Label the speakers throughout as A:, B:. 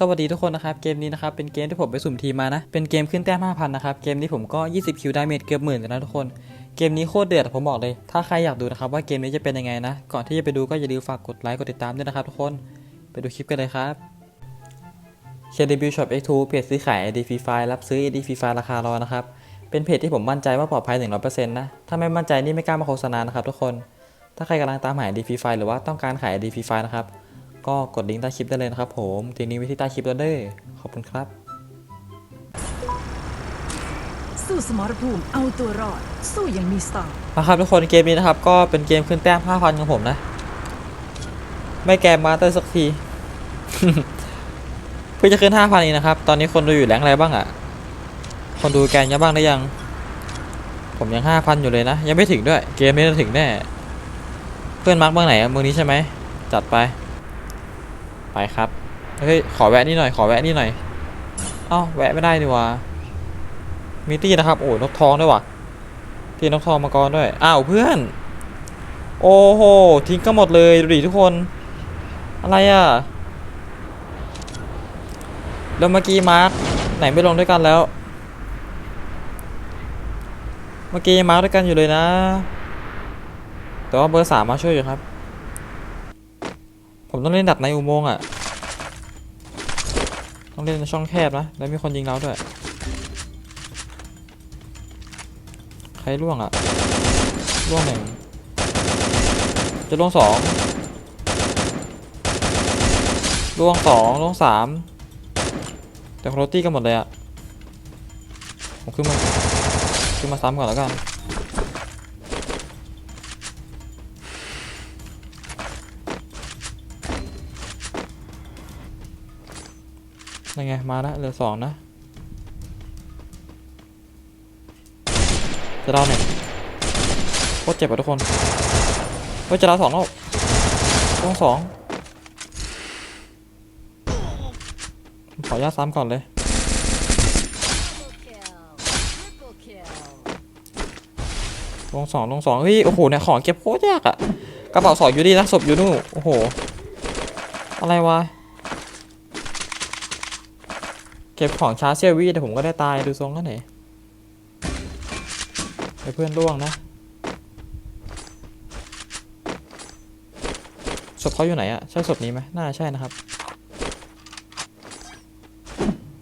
A: สวัสดีทุกคนนะครับ เกมนี้นะครับ เป็นเกมที่ผมไปสุ่มทีมานะ เป็นเกมขึ้นแต้ม5,000 นะครับ เกมนี้ผมก็ 20 คิวดาเมจเกือบหมื่นกันนะทุกคน เกมนี้โคตรเดือดผมบอกเลย ถ้าใครอยากดูนะครับว่าเกมนี้จะเป็นยังไงนะ ก่อนที่จะไปดูก็อย่าลืมฝากกดไลค์กดติดตามด้วยนะครับทุกคน ไปดูคลิปกันเลยครับ KDB Shop X2 เพจซื้อขาย ID Free Fire รับซื้อ ID Free Fire ราคารอนะครับ เป็นเพจที่ผมมั่นใจว่าปลอดภัย100%นะ ถ้าไม่มั่นใจนี่ไม่กล้ามาโฆษณานะครับทุกคน ถ้าใครกำลังตามหา ID Free Fire หรือว่าต้องการขาย ID Free Fire นะครับ ก็กดลิงก์ใต้คลิปได้เลยนะครับผมทีนี้ไว้ที่ใต้คลิปแล้วเด้อขอบคุณครับ
B: สู้สมรภูมิเอาตัวรอด สู้อยังมีสไตล์
A: มาครับทุกคนเกมนี้นะครับก็เป็นเกมขึ้นแต้ม 5,000ของผมนะ ไม่แกมมาเตอร์สักที เพื่อจะขึ้น 5,000อีกนะครับ ตอนนี้คนดูอยู่แรงอะไรบ้างอะ่ะ คนดูแกนยังบ้างได้ยัง ผมยัง 5,000 อยู่เลยนะ ยังไม่ถึงด้วย เกมนี้จะถึงแน่ เพื่อนมาร์กเมืองไหนอะเมืองนี้ใช่ไหมจัดไป ไปครับเฮ้ยขอแวะนี่หน่อยขอแวะนี่หน่อยเอ้าแวะไม่ได้ดีวะมีตี้นะครับโอ้นกทองด้วยว่ะตีนกทองมาก่อนด้วยอ้าวเพื่อน โอ้โหทิ้งก็หมดเลยดูดิทุกคน อะไรอะแล้วเมื่อกี้มาร์คไหนไม่ลงด้วยกันแล้ว เมื่อกี้มาร์คด้วยกันอยู่เลยนะ แต่ว่าเบอร์สามมาช่วยอยู่ครับ ผมต้องเล่นดับในอุโมงค์อะ ต้องเล่นในช่องแคบนะ แล้วมีคนยิงเราด้วย ใครล่วงอะล่วงหนึ่ง จะล่วงสอง ล่วงสองล่วงสาม แต่โครตี้กันหมดเลยอะผมขึ้นมา ขึ้นมาซ้ำก่อนแล้วกัน ยังไง มาล้วเหลือสองนะจะดาวหนึ่งโคตรเจ็บอะทุกคนเฮ้ยจะดาวสองแล้วต้องสองขอญาตซ้ำก่อนเลยลงสองลงสองเฮ้ย โอ้โห เนี่ย ของเก็บโคตรยากอะกระเป๋าสองอยู่ดีนะศพอยู่นู่นโอ้โห อะไรวะ เก็บของช้าเซียวีแต่ผมก็ได้ตายดูทรงแล้วไหนไอ้เพื่อนร่วงนะศพเขาอยู่ไหนอะใช่ศพนี้ไหมน่าใช่นะครับ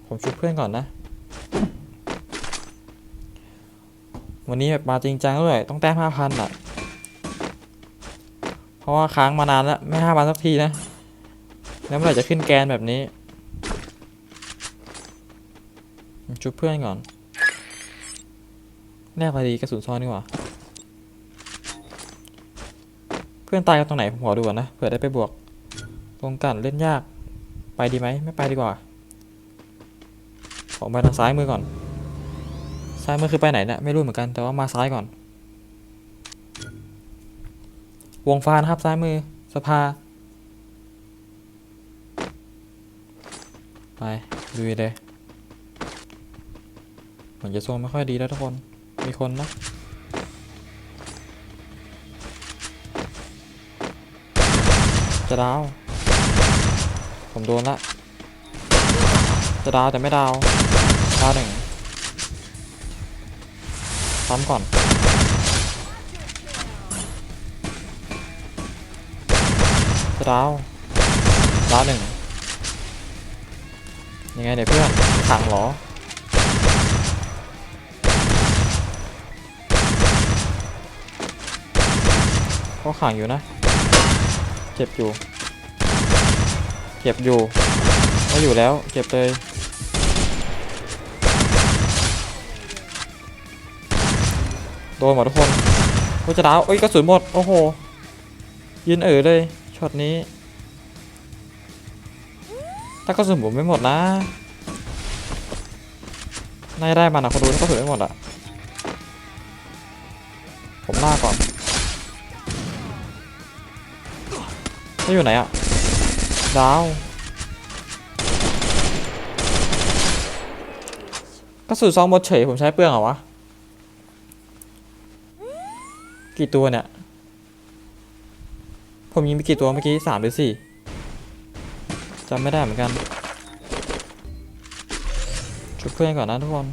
A: ผมชุบเพื่อนก่อนนะ วันนี้แบบมาจริงจังด้วยต้องแต้มห้าพันอะเพราะว่าค้างมานานแล้ว ไม่ห้าพันสักทีนะ แล้วเมื่อไหร่จะขึ้นแกนแบบนี้ ชุบเพื่อนก่อนแลกอดีกระสุนซ้อนดีกว่า เพื่อนตายกันตรงไหนผมขอดูก่อนนะเผื่อได้ไปบวกตรงกันเล่นยากไปดีไหมไม่ไปดีกว่าขอไปทางซ้ายมือก่อน ซ้ายมือคือไปไหนเนี่ยไม่รู้เหมือนกันแต่ว่ามาซ้ายก่อน วงฟ้านะครับซ้ายมือสภาไปดูเลยเห มือนจะทรงไม่ค่อยดีแล้วทุกคน มีคนนะจะดาว ผมโดนละ จะดาวแต่ไม่ดาว ดาวหนึ่งซ้ำก่อน จะดาว ดาวหนึ่งยังไงเนี่ยเพื่อนขังเหรอ ก็ขังอยู่นะ เจ็บอยู่ เจ็บอยู่ไม่อยู่แล้ว เจ็บเลยโดนหมดทุกคนโอ้จะดาวเอ้ยกระสุนหมด โอ้โห ยืนเอ๋อเลย ช็อตนี้ ถ้ากระสุนผมไม่หมดนะน่าจะได้มันอะคนดูถ้ากระสุนไม่หมดอะ ไม่อยู่ไหนอะดาวกระสุนซองหมดเฉยผมใช้เปลืองเหรอวะ กี่ตัวเนี่ย ผมยิงไปกี่ตัวเมื่อกี้สามหรือสี่จำไม่ได้เหมือนกัน ชุบเพื่อนก่อนนะทุกคน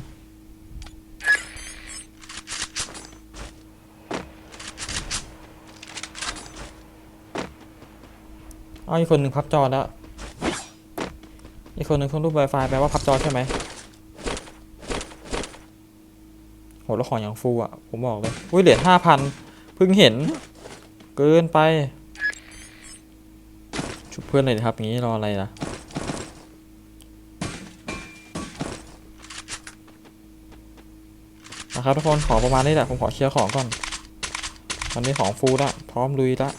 A: เอาอีกคนหนึ่งพับจอแล้ว อีกคนหนึ่งเครื่องรูป Wi-Fi แปลว่าพับจอใช่ไหมโหแล้วของอย่างฟูอะ ผมบอกเลย อุ้ยเหรียญห้าพันเพิ่งเห็น เกินไป ชุบเพื่อนเลยครับ อย่างนี้รออะไรล่ะนะครับทุกคนขอประมาณนี้แหละ ผมขอเคลียร์ของก่อน ตอนนี้ของฟูล้วพร้อมลุยล้ว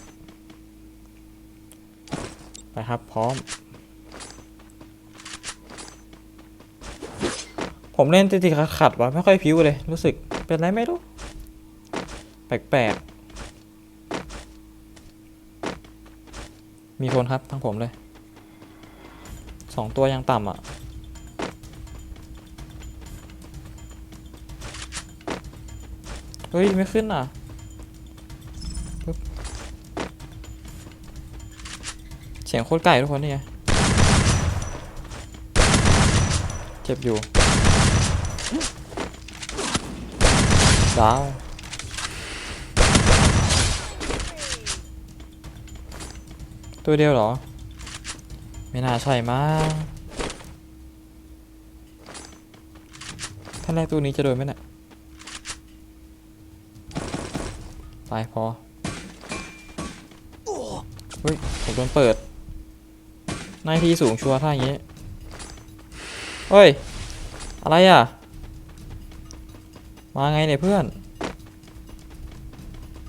A: ครับ พร้อม ผมเล่นติดๆขัดๆวะไม่ค่อยพิ้วเลย รู้สึกเป็นไรไม่รู้ แปลกๆ มีคนครับทั้งผมเลยสองตัวยังต่ำอะเฮ้ย ไม่ขึ้นอะ สียงโคตรไก่ทุกคนนี่ไงเจ็บอยู่ดาวตัวเดียวเหรอ ไม่น่าใช่มั้งถ้าแรกตัวนี้จะโดนไหมเนี่ยตายพอเฮ้ยผมโดนเปิด น้าที่สูงชัวร์ถ้าอย่างนี้เฮ้ย อะไรอะ มาไงเนี่ยเพื่อน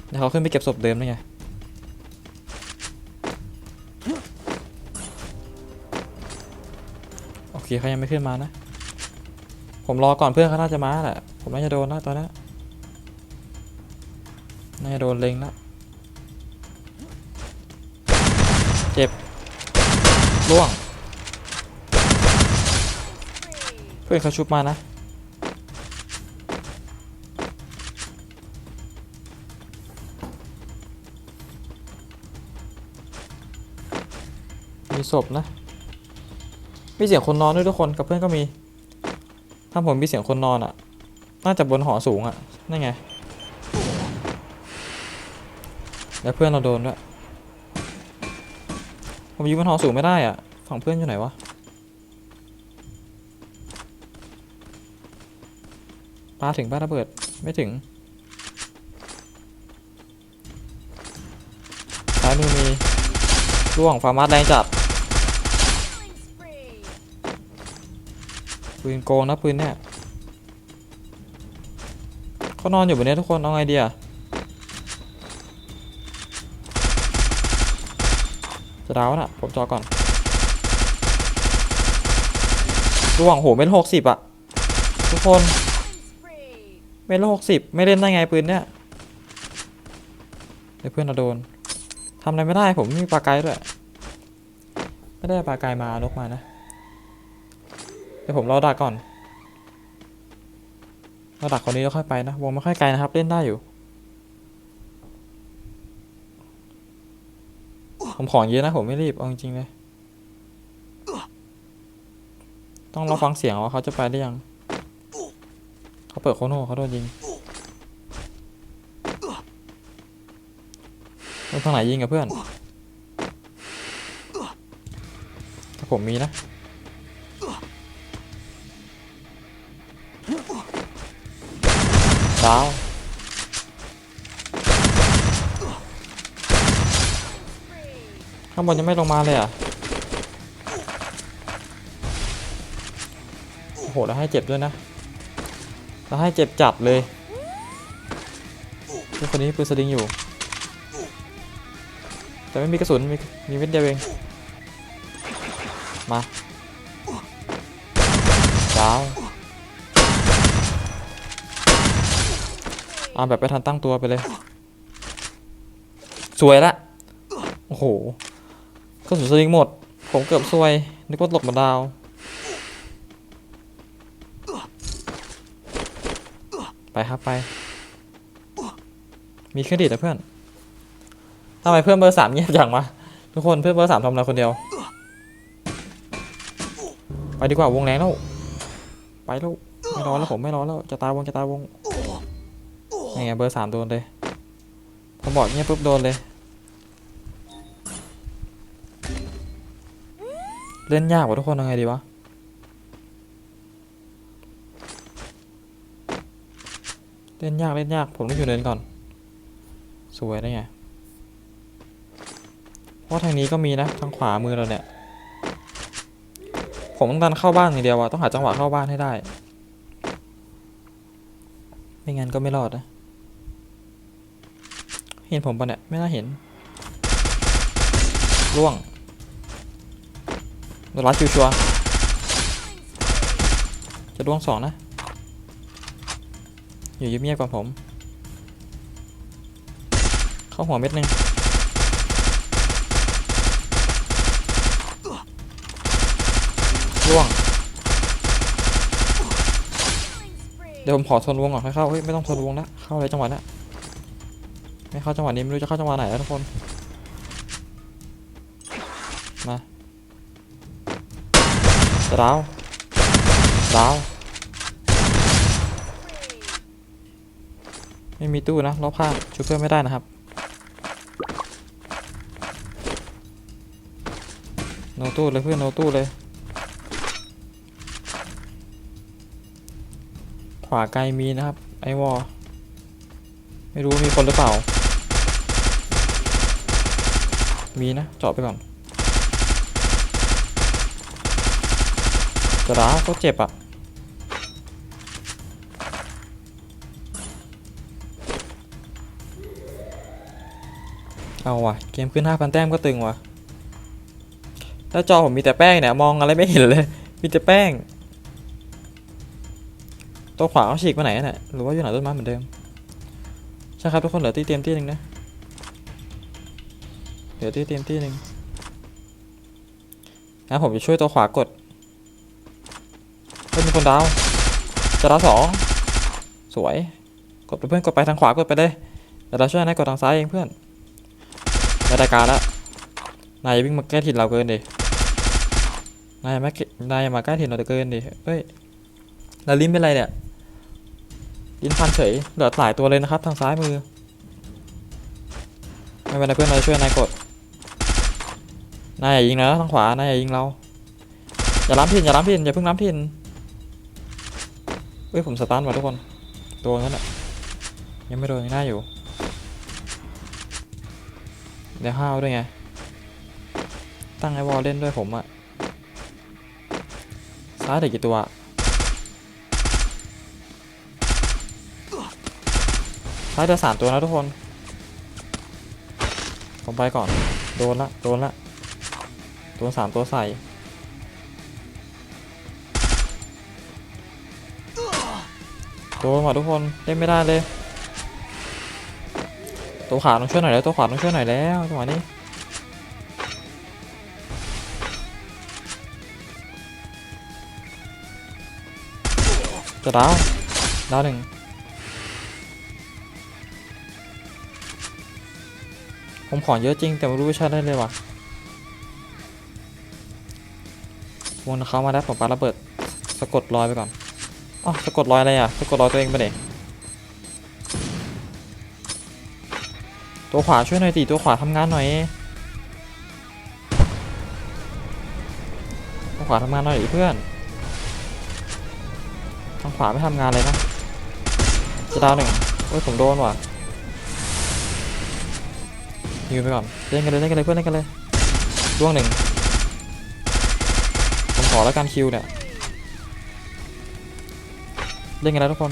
A: เดี๋ยวเขาขึ้นไปเก็บศพเดิมได้ไง โอเคเขายังไม่ขึ้นมานะ ผมรอก่อนเพื่อนเขาน่าจะมาแหละ ผมน่าจะโดนแล้วตอนนี้น่าจะโดนเล็งแล้วเจ็บ ล่วง เพื่อนเขาชุบมานะมีศพนะ มีเสียงคนนอนด้วยทุกคน กับเพื่อนก็มี ถ้าผมมีเสียงคนนอนอะ น่าจะบนหอสูงอะ นั่นไง แล้วเพื่อนเราโดนด้วย ผมยิงบนหอสูงไม่ได้อะฝั่งเพื่อนอยู่ไหนวะปาถึงป้าระเบิดไม่ถึงซ้ายมือมีร่วงฟาร์มาสแรงจัดปืนโกงนะปืนเนี่ยเขานอนอยู่บนนี้ทุกคนเอาไงดีอะ จะดาวน่ะผมจอก่อนร่วงโหเม็ดหกสิบอะทุกคนเม็ดละหกสิบไม่เล่นได้ไงปืนเนี่ยเดี๋ยวเพื่อนเราโดนทำอะไรไม่ได้ผมมีปลาไกด์ด้วยไม่ได้ปลาไกมานกมานะเดี๋ยวผมรอดักก่อนรอดักคนนี้แล้วค่อยไปนะวงไม่ค่อยไกลนะครับ เล่นได้อยู่ ผมของเยอะนะผมไม่รีบเอาจริงๆเลย ต้องรอฟังเสียงว่าเขาจะไปได้ยัง เขาเปิดโคโน่เขาโดนยิงโดนทางไหนยิงกับเพื่อนแต่ผมมีนะ ดาว ข้างบนยังไม่ลงมาเลยอะโอ้โหแล้วให้เจ็บด้วยนะแล้วให้เจ็บจัดเลยเพื่คนนี้ปืนสลิงอยู่ แต่ไม่มีกระสุน มีมีเม็ดเดียวเอง มาดาวอาแบบไปทันตั้งตัวไปเลย สวยละ โอ้โห ระสุนสลิงหมด ผมเกือบซวย นึกว่าหลบมาดาว ไปครับไป มีเครดิตนะเพื่อนทำไมเพื่อนเบอร์สามเงียบจังวะทุกคนเพื่อนเบอร์สามทำอะไรคนเดียว ไปดีกว่าวงแรงแล้ว ไปแล้วไม่ร้อนแล้วผมไม่ร้อนแล้วจะตายวงจะตายวงนี่ไงเบอร์สามโดนเลยผมบอกเงี้ยปุ๊บโดนเลย เล่นยากกว่าทุกคนยังไงดีวะเล่นยากเล่นยากผมต้องอยู่เนินก่อน สวยได้ไงเพราะทางนี้ก็มีนะทางขวามือเราเนี่ยผมต้องดันเข้าบ้านอย่างเดียวอะต้องหาจังหวะเข้าบ้านให้ได้ ไม่งั้นก็ไม่รอดนะเห็นผมปะเนี่ยไม่น่าเห็นล่วง โดนรัดคิวชัวร์จะล่วงสองนะ อยู่เงียบๆก่อนผม เข้าหัวเม็ดหนึ่งล่วง เดี๋ยวผมขอทนวงก่อนค่อยเข้า เฮ้ย ไม่ต้องทนวงแล้วเข้าเลยจังหวะเนี้ไม่เข้าจังหวะนี้ไม่รู้จะเข้าจังหวะไหนแล้วทุกคน ดาวดาวไม่มีตู้นะรอบข้างชุบเพื่อนไม่ได้นะครับโนตู้เลยเพื่อนโนตู้เลย ขวาไกลมีนะครับ ไอวอไม่รู้มีคนหรือเปล่า มีนะเจาะไปก่อน จะร้าเจ็บอะเอาว่ะ เกมขึ้น 5,000 แต้มก็ตึงว่ะแล้วจอผมมีแต่แป้งเนี่ยมองอะไรไม่เห็นเลย มีแต่แป้ง ตัวขวาเขาฉีกไปไหนเนี่ยหรือว่าอยู่ไหนต้นไม้เหมือนเดิม ใช่ครับทุกคนเหลือที่เตรียมที่หนึ่งนะ เหลือที่เตรียมที่หนึ่งนะผมจะช่วยตัวขวากด เฮ้ยมีคนดาวจะดาวสองสวย กดไปเพื่อนกดไปทางขวากดไปเลยเดี๋ยวเราช่วยนายกดทางซ้ายเองเพื่อนไม่ได้การแล้วนายวิ่งมาใกล้ถิ่นเราเกินดินายมาใกล้นายมาใกล้ถิ่นเราเกินดิเฮ้ยแล้วลิ้นเป็นไรเนี่ยลิ้นพันเฉยเหลือหลายตัวเลยนะครับ ทางซ้ายมือ ไม่เป็นไรเพื่อนเราช่วยนายกด นายอย่ายิงนะทางขวานายอย่ายิงเรา อย่าล้ำพินอย่าล้ำพินอย่าเพิ่งล้ำพิน เฮ้ยผมสตาร์ทมาทุกคน ตัวนั้นแหละยังไม่โดนยังได้อยู่ เดี๋ยวห้าวด้วยไง ตั้งไอวอลเล่นด้วยผมอะซ้ายเด็กกี่ตัวซ้ายเดือสามตัวนะทุกคน ผมไปก่อน โดนละ โดนละโดนสามตัวใส่ โดนว่ะทุกคนเล่นไม่ได้เลย ตัวขวาต้องช่วยหน่อยแล้วตัวขวาต้องช่วยหน่อยแล้วจังหวะนี้จะดาวดาวหนึ่งผมขอเยอะจริง แต่ไม่รู้ว่าใช้ได้เลยว่ะวงเขามาแล้วผมปาระเบิดสะกดรอยไปก่อน อ๋อสะกดรอยอะไรอะสะกดรอยตัวเองไปเด็กตัวขวาช่วยหน่อยดิตัวขวาทำงานหน่อยตัวขวาทำงานหน่อยเพื่อนทางขวาไม่ทำงานเลยนะจะดาวหนึ่งโอ้ยผมโดนว่ะยืนไปก่อนเล่นกันเลยเล่นกันเลยเพื่อนเล่นกันเลยร่วงหนึ่งผมขอแล้วกันคิวเนี่ย เล่นกันแล้วทุกคน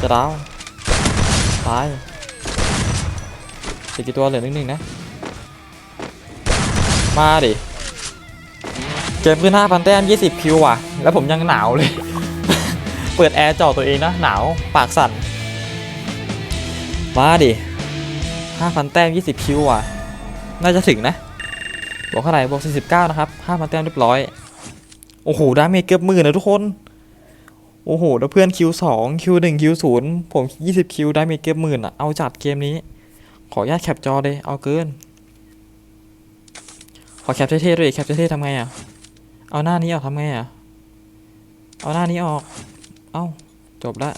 A: จะดาวตายสิกี่ตัวเหลือหนึ่งหนึ่งนะ มาดิ เกมขึ้น 5,000 แต้ม 20 คิวว่ะ แล้วผมยังหนาวเลย เปิดแอร์จ่อตัวเองนะ หนาว ปากสั่น มาดิ 5,000 แต้ม 20 คิวว่ะ น่าจะถึงนะ บวกเท่าไหร่บวก49 นะครับ 5,000 แต้มเรียบร้อย โอ้โห ดาเมจเกือบหมื่นนะทุกคน โอ้โห แล้วเพื่อนคิว2คิว1คิว0ผม20คิวไดาเมจเกือบหมื่นอะ เอาจัดเกมนี้ ขออนุญาตแคปจอเลย เอาเกิน ขอแคปเท่ๆด้วยแคปเท่ๆทำไงอะ เอาหน้านี้เอาทำไงอะ เอาหน้านี้ออก เอ้า จบละ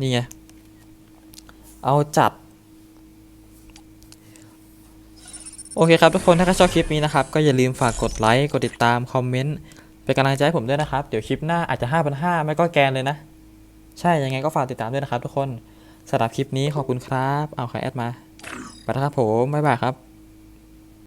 A: นี่ไง เอาจัดโอเคครับทุกคนถ้าใครชอบคลิปนี้นะครับ ก็อย่าลืมฝากกดไลค์ กดติดตาม คอมเมนต์ เป็นกำลังใจให้ผมด้วยนะครับ เดี๋ยวคลิปหน้าอาจจะ 5,500 ไม่ก็แกนเลยนะ ใช่ ยังไงก็ฝากติดตามด้วยนะครับทุกคนสำหรับคลิปนี้ขอบคุณครับ เอาใครแอดมา ไปแล้วครับผม บ๊ายบายครับ